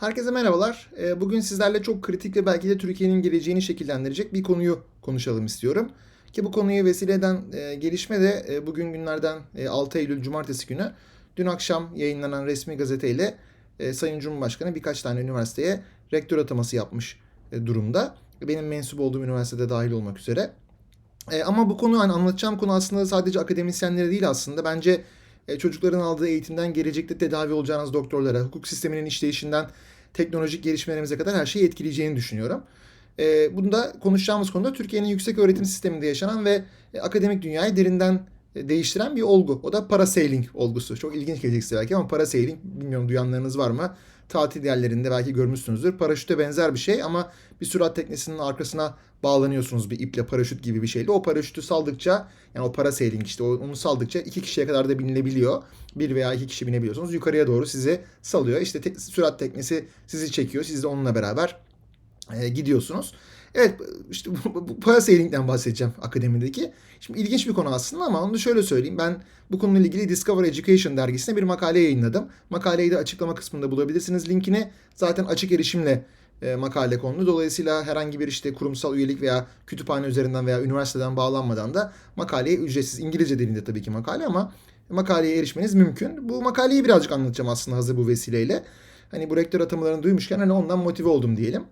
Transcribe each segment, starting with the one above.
Herkese merhabalar. Ee, Bugün sizlerle çok kritik ve belki de Türkiye'nin geleceğini şekillendirecek bir konuyu konuşalım istiyorum. Ki bu konuyu vesile eden e, gelişme de e, bugün günlerden e, 6 Eylül Cumartesi günü dün akşam yayınlanan resmi gazeteyle e, Sayın Cumhurbaşkanı birkaç tane üniversiteye rektör ataması yapmış e, durumda. Benim mensup olduğum üniversitede dahil olmak üzere. E, ama bu konu hani anlatacağım konu aslında sadece akademisyenlere değil aslında. Bence e, çocukların aldığı eğitimden gelecekte tedavi olacağınız doktorlara, hukuk sisteminin işleyişinden teknolojik gelişmelerimize kadar her şeyi etkileyeceğini düşünüyorum. E, bunda konuşacağımız konuda Türkiye'nin yüksek öğretim sisteminde yaşanan ve e, akademik dünyayı derinden e, değiştiren bir olgu. O da parasailing olgusu. Çok ilginç gelecek size belki ama parasailing bilmiyorum duyanlarınız var mı? Tatil yerlerinde belki görmüşsünüzdür. Paraşüte benzer bir şey ama bir sürat teknesinin arkasına bağlanıyorsunuz bir iple paraşüt gibi bir şeyle. O paraşütü saldıkça yani o parasailing işte onu saldıkça iki kişiye kadar da binilebiliyor. Bir veya iki kişi binebiliyorsunuz. Yukarıya doğru sizi salıyor. İşte te- sürat teknesi sizi çekiyor. Siz de onunla beraber e, gidiyorsunuz. Evet işte bu, bu parasailing'den bahsedeceğim akademideki. Şimdi ilginç bir konu aslında ama onu da şöyle söyleyeyim. Ben bu konuyla ilgili Discover Education dergisine bir makale yayınladım. Makaleyi de açıklama kısmında bulabilirsiniz. Linkini zaten açık erişimle e, makale konulu. Dolayısıyla herhangi bir işte kurumsal üyelik veya kütüphane üzerinden veya üniversiteden bağlanmadan da makaleye ücretsiz İngilizce dilinde tabii ki makale ama makaleye erişmeniz mümkün. Bu makaleyi birazcık anlatacağım aslında hazır bu vesileyle. Hani bu rektör atamalarını duymuşken hani ondan motive oldum diyelim.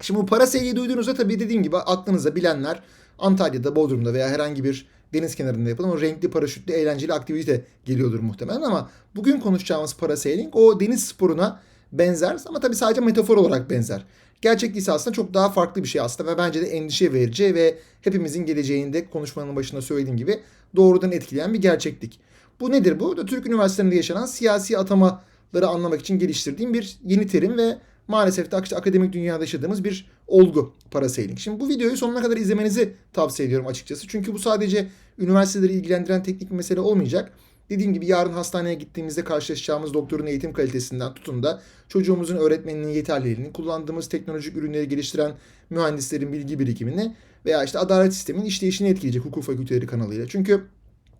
Şimdi bu para seviyeyi duyduğunuzda tabii dediğim gibi aklınıza bilenler Antalya'da, Bodrum'da veya herhangi bir deniz kenarında yapılan o renkli paraşütlü eğlenceli aktivite geliyordur muhtemelen ama bugün konuşacağımız parasailing o deniz sporuna benzer ama tabii sadece metafor olarak benzer. Gerçek ise aslında çok daha farklı bir şey aslında ve bence de endişe verici ve hepimizin geleceğinde konuşmanın başında söylediğim gibi doğrudan etkileyen bir gerçeklik. Bu nedir bu? Da Türk üniversitelerinde yaşanan siyasi atamaları anlamak için geliştirdiğim bir yeni terim ve maalesef de işte akademik dünyada yaşadığımız bir olgu parasailing. Şimdi bu videoyu sonuna kadar izlemenizi tavsiye ediyorum açıkçası. Çünkü bu sadece üniversiteleri ilgilendiren teknik bir mesele olmayacak. Dediğim gibi yarın hastaneye gittiğimizde karşılaşacağımız doktorun eğitim kalitesinden tutun da çocuğumuzun öğretmeninin yeterliliğini, kullandığımız teknolojik ürünleri geliştiren mühendislerin bilgi birikimini veya işte adalet sisteminin işleyişini etkileyecek hukuk fakülteleri kanalıyla. Çünkü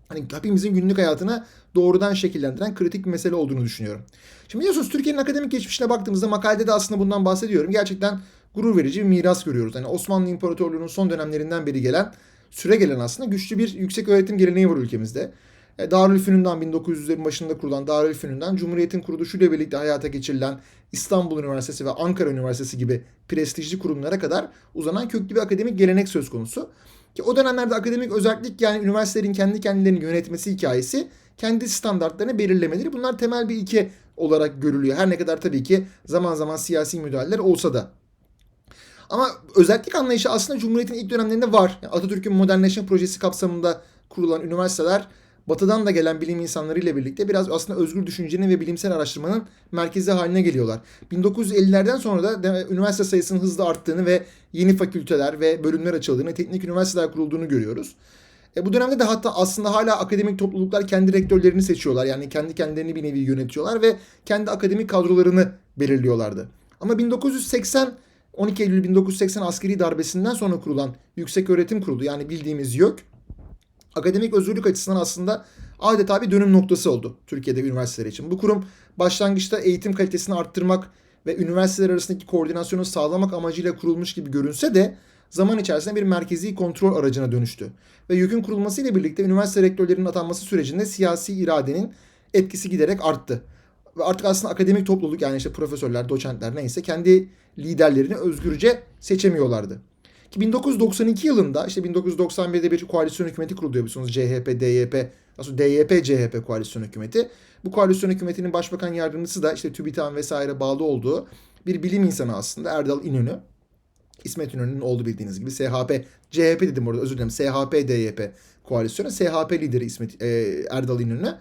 hani hepimizin günlük hayatına doğrudan şekillendiren kritik bir mesele olduğunu düşünüyorum. Şimdi biliyorsunuz Türkiye'nin akademik geçmişine baktığımızda makalede de aslında bundan bahsediyorum. Gerçekten gurur verici bir miras görüyoruz. Hani Osmanlı İmparatorluğu'nun son dönemlerinden beri gelen, süre gelen aslında güçlü bir yüksek öğretim geleneği var ülkemizde. E, Darülfünun'dan 1900'lerin başında kurulan Darülfünun'dan Cumhuriyet'in kuruluşuyla birlikte hayata geçirilen İstanbul Üniversitesi ve Ankara Üniversitesi gibi prestijli kurumlara kadar uzanan köklü bir akademik gelenek söz konusu. Ki o dönemlerde akademik özellik yani üniversitelerin kendi kendilerini yönetmesi hikayesi kendi standartlarını belirlemeleri bunlar temel bir ilke olarak görülüyor. Her ne kadar tabii ki zaman zaman siyasi müdahaleler olsa da. Ama özellik anlayışı aslında Cumhuriyet'in ilk dönemlerinde var. Yani Atatürk'ün modernleşme projesi kapsamında kurulan üniversiteler batıdan da gelen bilim insanları ile birlikte biraz aslında özgür düşüncenin ve bilimsel araştırmanın merkezi haline geliyorlar. 1950'lerden sonra da üniversite sayısının hızla arttığını ve yeni fakülteler ve bölümler açıldığını, teknik üniversiteler kurulduğunu görüyoruz. E bu dönemde de hatta aslında hala akademik topluluklar kendi rektörlerini seçiyorlar. Yani kendi kendilerini bir nevi yönetiyorlar ve kendi akademik kadrolarını belirliyorlardı. Ama 1980 12 Eylül 1980 askeri darbesinden sonra kurulan Yüksek Öğretim Kurulu yani bildiğimiz YÖK akademik özgürlük açısından aslında adeta bir dönüm noktası oldu Türkiye'de üniversiteler için. Bu kurum başlangıçta eğitim kalitesini arttırmak ve üniversiteler arasındaki koordinasyonu sağlamak amacıyla kurulmuş gibi görünse de zaman içerisinde bir merkezi kontrol aracına dönüştü. Ve YÖK'ün kurulmasıyla birlikte üniversite rektörlerinin atanması sürecinde siyasi iradenin etkisi giderek arttı. Ve artık aslında akademik topluluk yani işte profesörler, doçentler neyse kendi liderlerini özgürce seçemiyorlardı. Ki 1992 yılında işte 1991'de bir koalisyon hükümeti kuruluyor biliyorsunuz CHP, DYP, aslında DYP, CHP koalisyon hükümeti. Bu koalisyon hükümetinin başbakan yardımcısı da işte TÜBİTAK'ın vesaire bağlı olduğu bir bilim insanı aslında Erdal İnönü. İsmet İnönü'nün oldu bildiğiniz gibi SHP, CHP dedim orada özür dilerim. SHP, DYP koalisyonu. SHP lideri İsmet e, Erdal İnönü.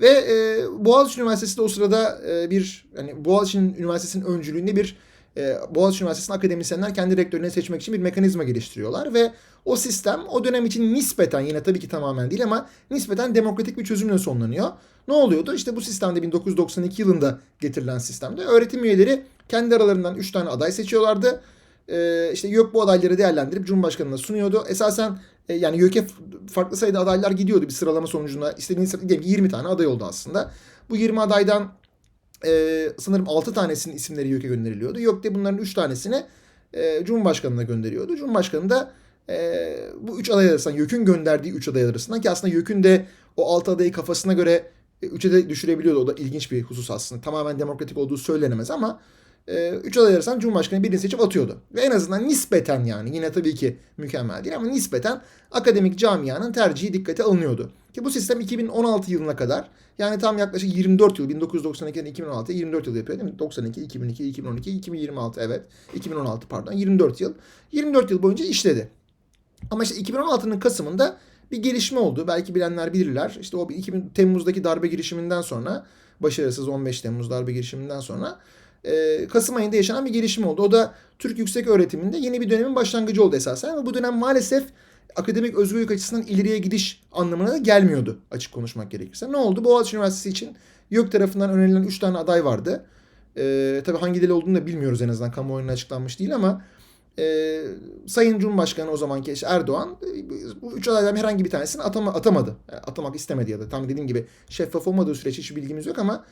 Ve e, Boğaziçi Üniversitesi de o sırada e, bir hani Boğaziçi Üniversitesi'nin öncülüğünde bir e, Boğaziçi Üniversitesi'nin akademisyenler kendi rektörlerini seçmek için bir mekanizma geliştiriyorlar ve o sistem o dönem için nispeten yine tabii ki tamamen değil ama nispeten demokratik bir çözümle sonlanıyor. Ne oluyordu? İşte bu sistemde 1992 yılında getirilen sistemde öğretim üyeleri kendi aralarından 3 tane aday seçiyorlardı. Ee, işte YÖK bu adayları değerlendirip Cumhurbaşkanı'na sunuyordu. Esasen e, yani YÖK'e farklı sayıda adaylar gidiyordu bir sıralama sonucunda. İstediğiniz diyelim ki 20 tane aday oldu aslında. Bu 20 adaydan e, sanırım 6 tanesinin isimleri YÖK'e gönderiliyordu. YÖK de bunların 3 tanesini e, Cumhurbaşkanı'na gönderiyordu. Cumhurbaşkanı da e, bu 3 aday arasından YÖK'ün gönderdiği 3 aday arasından ki aslında YÖK'ün de o 6 adayı kafasına göre 3'e de düşürebiliyordu. O da ilginç bir husus aslında. Tamamen demokratik olduğu söylenemez ama 3 aday arasından Cumhurbaşkanı birini seçip atıyordu. Ve en azından nispeten yani yine tabii ki mükemmel değil ama nispeten akademik camianın tercihi dikkate alınıyordu. Ki bu sistem 2016 yılına kadar yani tam yaklaşık 24 yıl 1992'den 2016'ya 24 yıl yapıyor değil mi? 92, 2002, 2012, 2026 evet. 2016 pardon 24 yıl. 24 yıl boyunca işledi. Ama işte 2016'nın Kasım'ında bir gelişme oldu. Belki bilenler bilirler. İşte o 2000 Temmuz'daki darbe girişiminden sonra başarısız 15 Temmuz darbe girişiminden sonra e, Kasım ayında yaşanan bir gelişme oldu. O da Türk yüksek öğretiminde yeni bir dönemin başlangıcı oldu esasen. Ve bu dönem maalesef akademik özgürlük açısından ileriye gidiş anlamına da gelmiyordu açık konuşmak gerekirse. Ne oldu? Boğaziçi Üniversitesi için YÖK tarafından önerilen 3 tane aday vardı. Ee, tabii hangi dil olduğunu da bilmiyoruz en azından kamuoyuna açıklanmış değil ama e, Sayın Cumhurbaşkanı o zamanki işte Erdoğan bu üç adaydan herhangi bir tanesini atama, atamadı. Yani atamak istemedi ya da tam dediğim gibi şeffaf olmadığı sürece hiç bilgimiz yok ama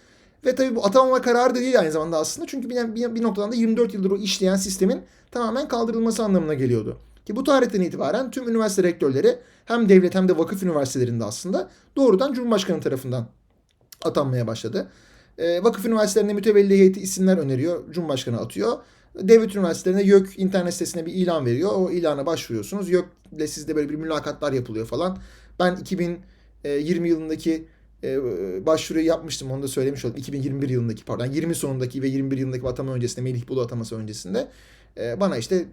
ve tabii bu atamama kararı da değil aynı zamanda aslında. Çünkü bir, bir, bir noktadan da 24 yıldır o işleyen sistemin tamamen kaldırılması anlamına geliyordu. Ki bu tarihten itibaren tüm üniversite rektörleri hem devlet hem de vakıf üniversitelerinde aslında doğrudan Cumhurbaşkanı tarafından atanmaya başladı. E, vakıf üniversitelerinde mütevelli heyeti isimler öneriyor. Cumhurbaşkanı atıyor. Devlet üniversitelerinde YÖK internet sitesine bir ilan veriyor. O ilana başvuruyorsunuz. YÖK'le sizde böyle bir mülakatlar yapılıyor falan. Ben 2020 yılındaki e, başvuruyu yapmıştım. Onu da söylemiş oldum. 2021 yılındaki pardon 20 sonundaki ve 21 yılındaki atama öncesinde Melih Bulu ataması öncesinde e, bana işte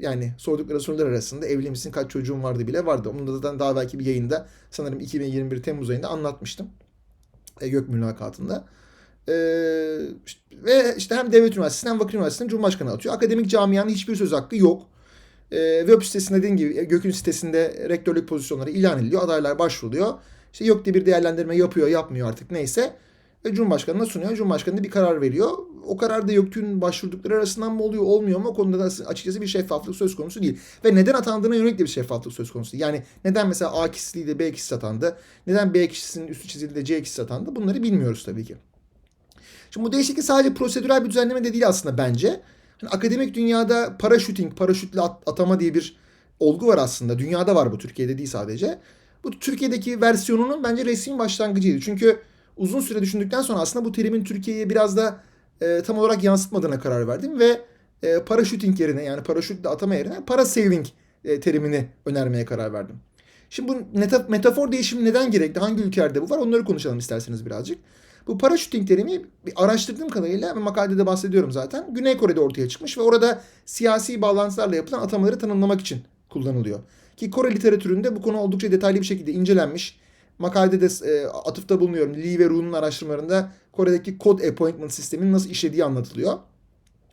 yani sordukları sorular arasında evli misin kaç çocuğun vardı bile vardı. Onu da zaten daha belki bir yayında sanırım 2021 Temmuz ayında anlatmıştım. E, Gök mülakatında. Ee, ve işte hem devlet üniversitesinden hem vakıf üniversitesinden cumhurbaşkanı atıyor. Akademik camianın hiçbir söz hakkı yok. Ee, web sitesinde dediğim gibi Gök'ün sitesinde rektörlük pozisyonları ilan ediliyor. Adaylar başvuruluyor. İşte yok diye bir değerlendirme yapıyor yapmıyor artık neyse. Ve Cumhurbaşkanı'na sunuyor. Cumhurbaşkanı da bir karar veriyor. O karar da YÖK'ün başvurdukları arasından mı oluyor olmuyor mu? O konuda da açıkçası bir şeffaflık söz konusu değil. Ve neden atandığına yönelik de bir şeffaflık söz konusu değil. Yani neden mesela A kişisi B kişisi atandı? Neden B kişisinin üstü çizildi de C kişisi atandı? Bunları bilmiyoruz tabii ki. Şimdi bu değişiklik sadece prosedürel bir düzenleme de değil aslında bence. Yani akademik dünyada paraşüting, paraşütle atama diye bir olgu var aslında. Dünyada var bu Türkiye'de değil sadece. Bu Türkiye'deki versiyonunun bence resmin başlangıcıydı. Çünkü uzun süre düşündükten sonra aslında bu terimin Türkiye'ye biraz da e, tam olarak yansıtmadığına karar verdim ve e, paraşüting yerine yani paraşütle atama yerine parasailing e, terimini önermeye karar verdim. Şimdi bu metafor değişimi neden gerekli? Hangi ülkelerde bu var? Onları konuşalım isterseniz birazcık. Bu paraşüting terimi araştırdığım kadarıyla makalede de bahsediyorum zaten. Güney Kore'de ortaya çıkmış ve orada siyasi bağlantılarla yapılan atamaları tanımlamak için kullanılıyor. Ki Kore literatüründe bu konu oldukça detaylı bir şekilde incelenmiş. Makalede de e, atıfta bulunuyorum. Lee ve Ru'nun araştırmalarında Kore'deki code appointment sisteminin nasıl işlediği anlatılıyor.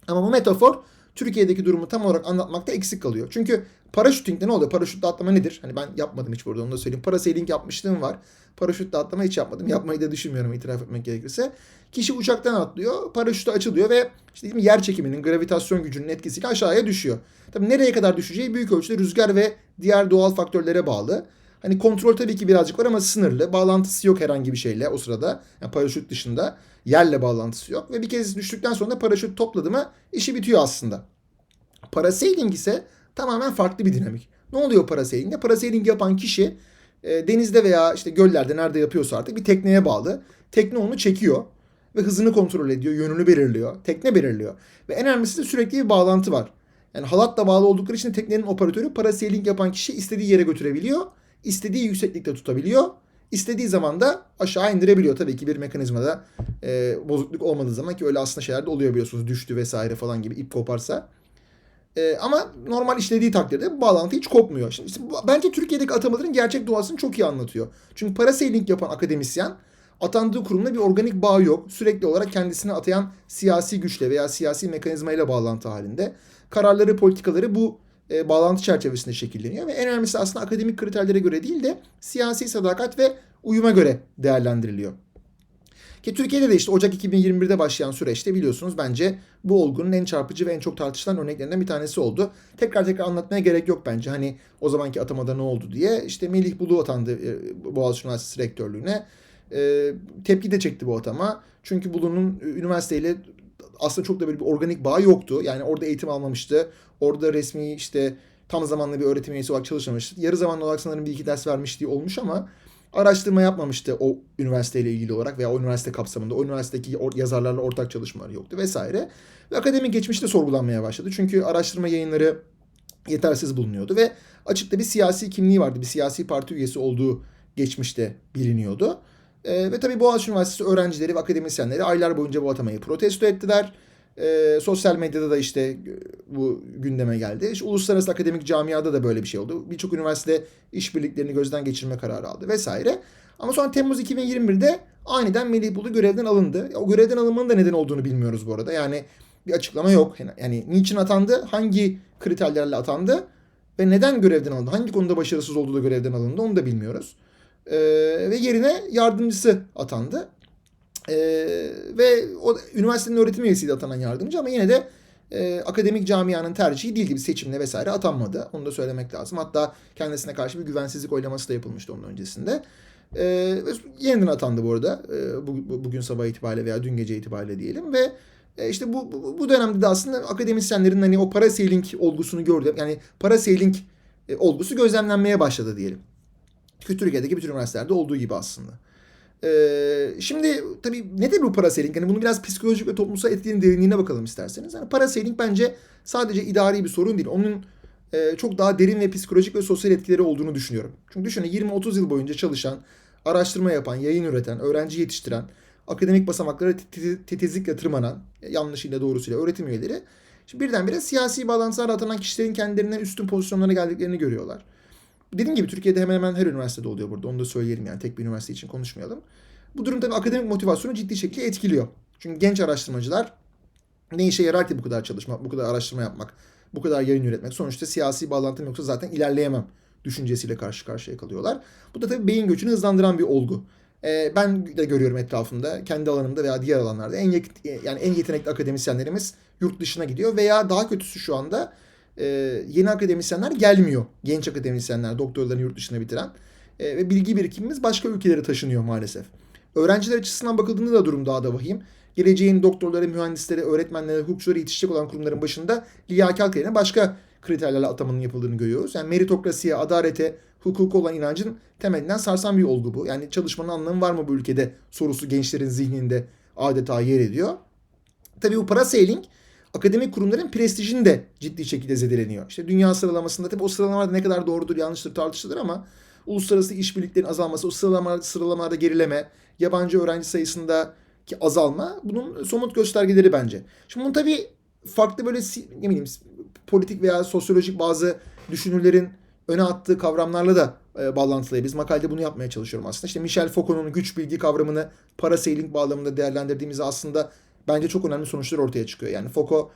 Ama bu metafor Türkiye'deki durumu tam olarak anlatmakta eksik kalıyor. Çünkü paraşütingde ne oluyor? Paraşütle atlama nedir? Hani ben yapmadım hiç burada onu da söyleyeyim. Parasailing yapmışlığım var. Paraşütle atlama hiç yapmadım. Yapmayı da düşünmüyorum itiraf etmek gerekirse. Kişi uçaktan atlıyor, paraşütü açılıyor ve işte yer çekiminin, gravitasyon gücünün etkisiyle aşağıya düşüyor. Tabii nereye kadar düşeceği büyük ölçüde rüzgar ve diğer doğal faktörlere bağlı. Hani kontrol tabii ki birazcık var ama sınırlı. Bağlantısı yok herhangi bir şeyle o sırada. Yani paraşüt dışında yerle bağlantısı yok. Ve bir kez düştükten sonra paraşüt topladı mı işi bitiyor aslında. Parasailing ise tamamen farklı bir dinamik. Ne oluyor parasailingde? Parasailing yapan kişi e, denizde veya işte göllerde nerede yapıyorsa artık bir tekneye bağlı. Tekne onu çekiyor ve hızını kontrol ediyor, yönünü belirliyor. Tekne belirliyor. Ve en önemlisi de sürekli bir bağlantı var. Yani halatla bağlı oldukları için teknenin operatörü parasailing yapan kişi istediği yere götürebiliyor. İstediği yükseklikte tutabiliyor. istediği zaman da aşağı indirebiliyor. Tabii ki bir mekanizmada e, bozukluk olmadığı zaman ki öyle aslında şeyler de oluyor biliyorsunuz. Düştü vesaire falan gibi ip koparsa. E, ama normal işlediği takdirde bağlantı hiç kopmuyor. Şimdi işte, bence Türkiye'deki atamaların gerçek doğasını çok iyi anlatıyor. Çünkü parasailing yapan akademisyen atandığı kurumla bir organik bağ yok. Sürekli olarak kendisini atayan siyasi güçle veya siyasi mekanizmayla bağlantı halinde. Kararları, politikaları bu e, bağlantı çerçevesinde şekilleniyor ve en önemlisi aslında akademik kriterlere göre değil de siyasi sadakat ve uyuma göre değerlendiriliyor. Ki Türkiye'de de işte Ocak 2021'de başlayan süreçte biliyorsunuz bence bu olgunun en çarpıcı ve en çok tartışılan örneklerinden bir tanesi oldu. Tekrar tekrar anlatmaya gerek yok bence. Hani o zamanki atamada ne oldu diye. İşte Melih Bulu atandı e, Boğaziçi Üniversitesi rektörlüğüne. E, tepki de çekti bu atama. Çünkü Bulu'nun üniversiteyle aslında çok da böyle bir organik bağ yoktu. Yani orada eğitim almamıştı. Orada resmi işte tam zamanlı bir öğretim üyesi olarak çalışmamıştı. Yarı zamanlı olarak sanırım bir iki ders vermişliği olmuş ama araştırma yapmamıştı o üniversiteyle ilgili olarak veya o üniversite kapsamında. O üniversitedeki yazarlarla ortak çalışmaları yoktu vesaire. Ve akademik geçmişte sorgulanmaya başladı. Çünkü araştırma yayınları yetersiz bulunuyordu ve açıkta bir siyasi kimliği vardı. Bir siyasi parti üyesi olduğu geçmişte biliniyordu. E, ve tabii Boğaziçi Üniversitesi öğrencileri ve akademisyenleri aylar boyunca bu atamayı protesto ettiler. E, sosyal medyada da işte bu gündeme geldi. İşte uluslararası akademik camiada da böyle bir şey oldu. Birçok üniversite işbirliklerini gözden geçirme kararı aldı vesaire. Ama sonra Temmuz 2021'de aniden Melih Bulu görevden alındı. O görevden alınmanın da neden olduğunu bilmiyoruz bu arada. Yani bir açıklama yok. Yani niçin atandı, hangi kriterlerle atandı ve neden görevden alındı, hangi konuda başarısız olduğu da görevden alındı onu da bilmiyoruz. Ee, ve yerine yardımcısı atandı. Ee, ve o üniversitenin öğretim üyesiydi atanan yardımcı ama yine de e, akademik camianın tercihi değil gibi seçimle vesaire atanmadı. Onu da söylemek lazım. Hatta kendisine karşı bir güvensizlik oylaması da yapılmıştı onun öncesinde. E, yeniden atandı bu arada. E, bu, bu, bugün sabah itibariyle veya dün gece itibariyle diyelim ve e işte bu, bu, bu dönemde de aslında akademisyenlerin hani o para sailing olgusunu gördüm. Yani para sailing e, olgusu gözlemlenmeye başladı diyelim. Türkiye'deki bütün üniversitelerde olduğu gibi aslında. Ee, şimdi tabii nedir bu parasailing? Yani bunun biraz psikolojik ve toplumsal etkilerin derinliğine bakalım isterseniz. Yani parasailing bence sadece idari bir sorun değil. Onun e, çok daha derin ve psikolojik ve sosyal etkileri olduğunu düşünüyorum. Çünkü düşünün 20-30 yıl boyunca çalışan, araştırma yapan, yayın üreten, öğrenci yetiştiren, akademik basamaklara titizlikle tırmanan, yanlışıyla doğrusuyla öğretim üyeleri Şimdi birdenbire siyasi bağlantılarla atanan kişilerin kendilerinden üstün pozisyonlara geldiklerini görüyorlar. Dediğim gibi Türkiye'de hemen hemen her üniversitede oluyor burada. Onu da söyleyelim yani tek bir üniversite için konuşmayalım. Bu durum tabii akademik motivasyonu ciddi şekilde etkiliyor. Çünkü genç araştırmacılar ne işe yarar ki bu kadar çalışmak, bu kadar araştırma yapmak, bu kadar yayın üretmek. Sonuçta siyasi bağlantım yoksa zaten ilerleyemem düşüncesiyle karşı karşıya kalıyorlar. Bu da tabii beyin göçünü hızlandıran bir olgu. Ee, ben de görüyorum etrafımda, kendi alanımda veya diğer alanlarda en yani en yetenekli akademisyenlerimiz yurt dışına gidiyor veya daha kötüsü şu anda e, yeni akademisyenler gelmiyor. Genç akademisyenler doktorlarını yurt dışına bitiren e, ve bilgi birikimimiz başka ülkelere taşınıyor maalesef. Öğrenciler açısından bakıldığında da durum daha da vahim. Geleceğin doktorları, mühendisleri, öğretmenleri, hukukçuları yetişecek olan kurumların başında liyakat yerine başka kriterlerle atamanın yapıldığını görüyoruz. Yani meritokrasiye, adalete, hukuka olan inancın temelinden sarsan bir olgu bu. Yani çalışmanın anlamı var mı bu ülkede sorusu gençlerin zihninde adeta yer ediyor. Tabii bu para sailing akademik kurumların prestijini de ciddi şekilde zedeleniyor. İşte dünya sıralamasında tabii o sıralamalarda ne kadar doğrudur yanlıştır tartışılır ama uluslararası işbirliklerin azalması, o sıralamalarda, sıralamalarda gerileme, yabancı öğrenci sayısında ki azalma bunun somut göstergeleri bence. Şimdi bunu tabii farklı böyle ne bileyim politik veya sosyolojik bazı düşünürlerin öne attığı kavramlarla da e, bağlantılayabiliriz. Makalede bunu yapmaya çalışıyorum aslında. İşte Michel Foucault'un güç bilgi kavramını parasailing bağlamında değerlendirdiğimizde aslında bence çok önemli sonuçlar ortaya çıkıyor. Yani Foucault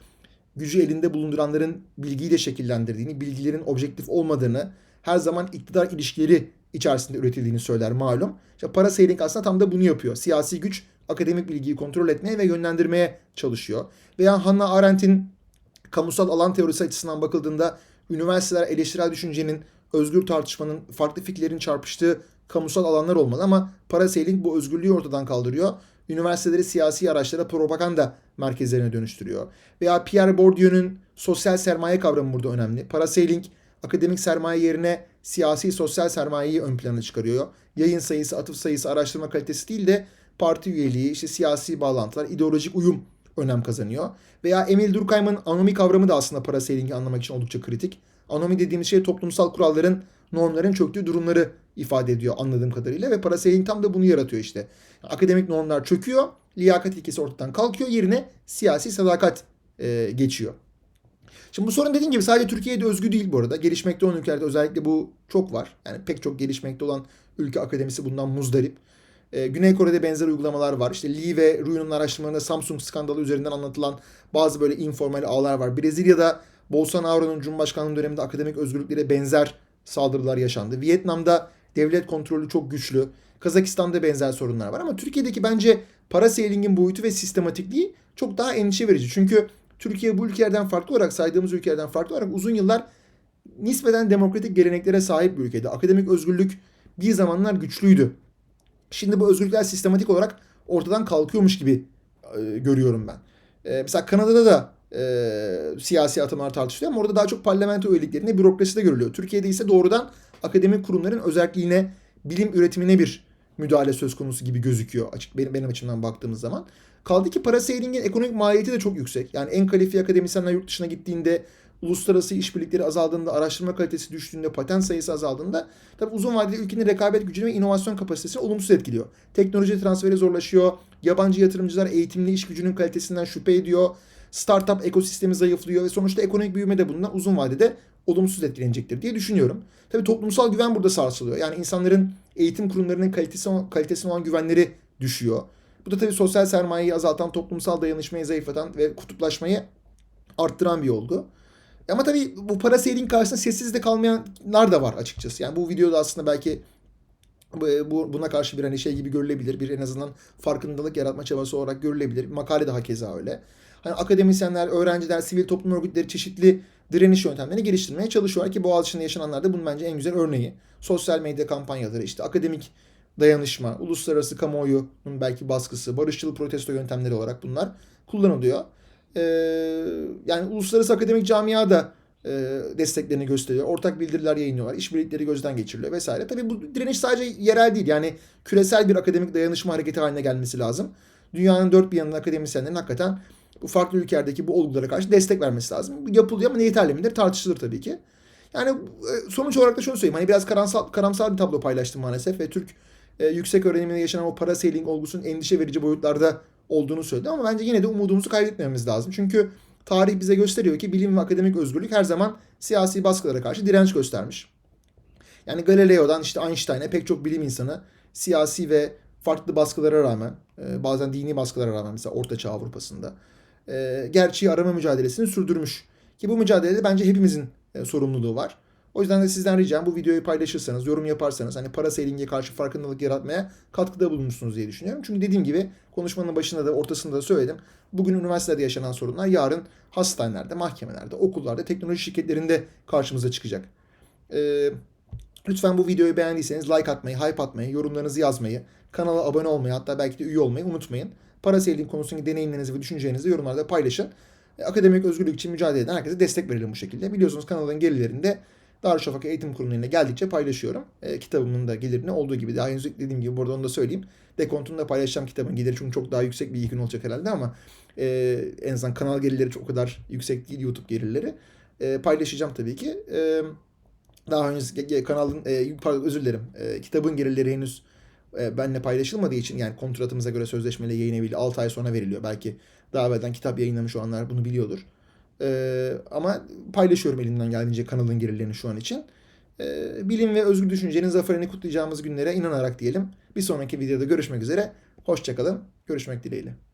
gücü elinde bulunduranların bilgiyle şekillendirdiğini, bilgilerin objektif olmadığını, her zaman iktidar ilişkileri içerisinde üretildiğini söyler malum. İşte parasailing aslında tam da bunu yapıyor. Siyasi güç akademik bilgiyi kontrol etmeye ve yönlendirmeye çalışıyor. Veya Hannah Arendt'in kamusal alan teorisi açısından bakıldığında üniversiteler eleştirel düşüncenin, özgür tartışmanın, farklı fikirlerin çarpıştığı kamusal alanlar olmalı ama parasailing bu özgürlüğü ortadan kaldırıyor. Üniversiteleri siyasi araçlara propaganda merkezlerine dönüştürüyor. Veya Pierre Bourdieu'nun sosyal sermaye kavramı burada önemli. Parasailing akademik sermaye yerine siyasi sosyal sermayeyi ön plana çıkarıyor. Yayın sayısı, atıf sayısı, araştırma kalitesi değil de parti üyeliği, işte siyasi bağlantılar, ideolojik uyum önem kazanıyor. Veya Emil Durkheim'ın anomi kavramı da aslında parasailing'i anlamak için oldukça kritik. Anomi dediğimiz şey toplumsal kuralların, normların çöktüğü durumları ifade ediyor anladığım kadarıyla ve parasailing tam da bunu yaratıyor işte. Akademik normlar çöküyor, liyakat ilkesi ortadan kalkıyor, yerine siyasi sadakat e, geçiyor. Şimdi bu sorun dediğim gibi sadece Türkiye'de özgü değil bu arada. Gelişmekte olan ülkelerde özellikle bu çok var. Yani pek çok gelişmekte olan ülke akademisi bundan muzdarip. Ee, Güney Kore'de benzer uygulamalar var. İşte Lee ve Rui'nin araştırmalarında Samsung skandalı üzerinden anlatılan bazı böyle informal ağlar var. Brezilya'da Bolsonaro'nun Cumhurbaşkanlığı döneminde akademik özgürlüklere benzer saldırılar yaşandı. Vietnam'da devlet kontrolü çok güçlü. Kazakistan'da benzer sorunlar var ama Türkiye'deki bence para sailing'in boyutu ve sistematikliği çok daha endişe verici. Çünkü Türkiye bu ülkelerden farklı olarak saydığımız ülkelerden farklı olarak uzun yıllar nispeten demokratik geleneklere sahip bir ülkeydi. Akademik özgürlük bir zamanlar güçlüydü. Şimdi bu özgürlükler sistematik olarak ortadan kalkıyormuş gibi e, görüyorum ben. E, mesela Kanada'da da e, siyasi atamalar tartışılıyor ama orada daha çok parlamento üyeliklerinde bürokraside görülüyor. Türkiye'de ise doğrudan akademik kurumların özelliğine, bilim üretimine bir müdahale söz konusu gibi gözüküyor açık benim, benim açımdan baktığımız zaman. Kaldı ki parasailing ekonomik maliyeti de çok yüksek. Yani en kalifiye akademisyenler yurt dışına gittiğinde uluslararası işbirlikleri azaldığında, araştırma kalitesi düştüğünde, patent sayısı azaldığında tabii uzun vadede ülkenin rekabet gücünü ve inovasyon kapasitesini olumsuz etkiliyor. Teknoloji transferi zorlaşıyor, yabancı yatırımcılar eğitimli iş gücünün kalitesinden şüphe ediyor, startup ekosistemi zayıflıyor ve sonuçta ekonomik büyüme de bundan uzun vadede olumsuz etkilenecektir diye düşünüyorum. Tabii toplumsal güven burada sarsılıyor. Yani insanların eğitim kurumlarının kalitesi, kalitesine olan güvenleri düşüyor. Bu da tabii sosyal sermayeyi azaltan, toplumsal dayanışmayı zayıflatan ve kutuplaşmayı arttıran bir olgu. Ama tabii bu para seyrin karşısında sessiz de kalmayanlar da var açıkçası. Yani bu videoda aslında belki bu buna karşı bir hani şey gibi görülebilir. Bir en azından farkındalık yaratma çabası olarak görülebilir. Makale daha keza öyle. Hani akademisyenler, öğrenciler, sivil toplum örgütleri çeşitli direniş yöntemlerini geliştirmeye çalışıyorlar ki Boğaziçi'nde yaşananlar da bunun bence en güzel örneği. Sosyal medya kampanyaları, işte akademik dayanışma, uluslararası kamuoyunun belki baskısı, barışçıl protesto yöntemleri olarak bunlar kullanılıyor. Ee, yani uluslararası akademik camia da e, desteklerini gösteriyor. Ortak bildiriler yayınlıyorlar. işbirlikleri gözden geçiriliyor vesaire. Tabii bu direniş sadece yerel değil. Yani küresel bir akademik dayanışma hareketi haline gelmesi lazım. Dünyanın dört bir yanında akademisyenlerin hakikaten bu farklı ülkelerdeki bu olgulara karşı destek vermesi lazım. Yapılıyor ama ne yeterli midir tartışılır tabii ki. Yani e, sonuç olarak da şunu söyleyeyim. Hani biraz karamsal, karamsar bir tablo paylaştım maalesef ve Türk e, yüksek öğreniminde yaşanan o para sailing olgusunun endişe verici boyutlarda olduğunu söyledi ama bence yine de umudumuzu kaybetmememiz lazım. Çünkü tarih bize gösteriyor ki bilim ve akademik özgürlük her zaman siyasi baskılara karşı direnç göstermiş. Yani Galileo'dan işte Einstein'e pek çok bilim insanı siyasi ve farklı baskılara rağmen, e, bazen dini baskılara rağmen mesela Orta Çağ Avrupa'sında e, gerçeği arama mücadelesini sürdürmüş. Ki bu mücadelede bence hepimizin e, sorumluluğu var. O yüzden de sizden ricam bu videoyu paylaşırsanız, yorum yaparsanız hani para sailinge karşı farkındalık yaratmaya katkıda bulunursunuz diye düşünüyorum. Çünkü dediğim gibi konuşmanın başında da ortasında da söyledim. Bugün üniversitede yaşanan sorunlar yarın hastanelerde, mahkemelerde, okullarda, teknoloji şirketlerinde karşımıza çıkacak. Ee, lütfen bu videoyu beğendiyseniz like atmayı, hype atmayı, yorumlarınızı yazmayı, kanala abone olmayı hatta belki de üye olmayı unutmayın. Para sailing konusundaki deneyimlerinizi ve düşüncelerinizi yorumlarda paylaşın. Akademik özgürlük için mücadele eden herkese destek verelim bu şekilde. Biliyorsunuz kanalın gelirlerinde Darüşşafaka Eğitim Kurulu'yla geldikçe paylaşıyorum. E, kitabımın da gelirini olduğu gibi. Daha henüz dediğim gibi burada onu da söyleyeyim. Dekontunu da paylaşacağım kitabın geliri çünkü çok daha yüksek bir yükün olacak herhalde ama e, en azından kanal gelirleri çok o kadar yüksek değil YouTube gelirleri. E, paylaşacağım tabii ki. E, daha henüz kanalın, e, pardon özür dilerim, e, kitabın gelirleri henüz e, benle paylaşılmadığı için yani kontratımıza göre sözleşmeyle yayın eviyle 6 ay sonra veriliyor. Belki daha evvelden kitap yayınlamış olanlar bunu biliyordur. Ee, ama paylaşıyorum elimden geldiğince kanalın gelirlerini şu an için. Ee, bilim ve özgür düşüncenin zaferini kutlayacağımız günlere inanarak diyelim. Bir sonraki videoda görüşmek üzere. Hoşçakalın. Görüşmek dileğiyle.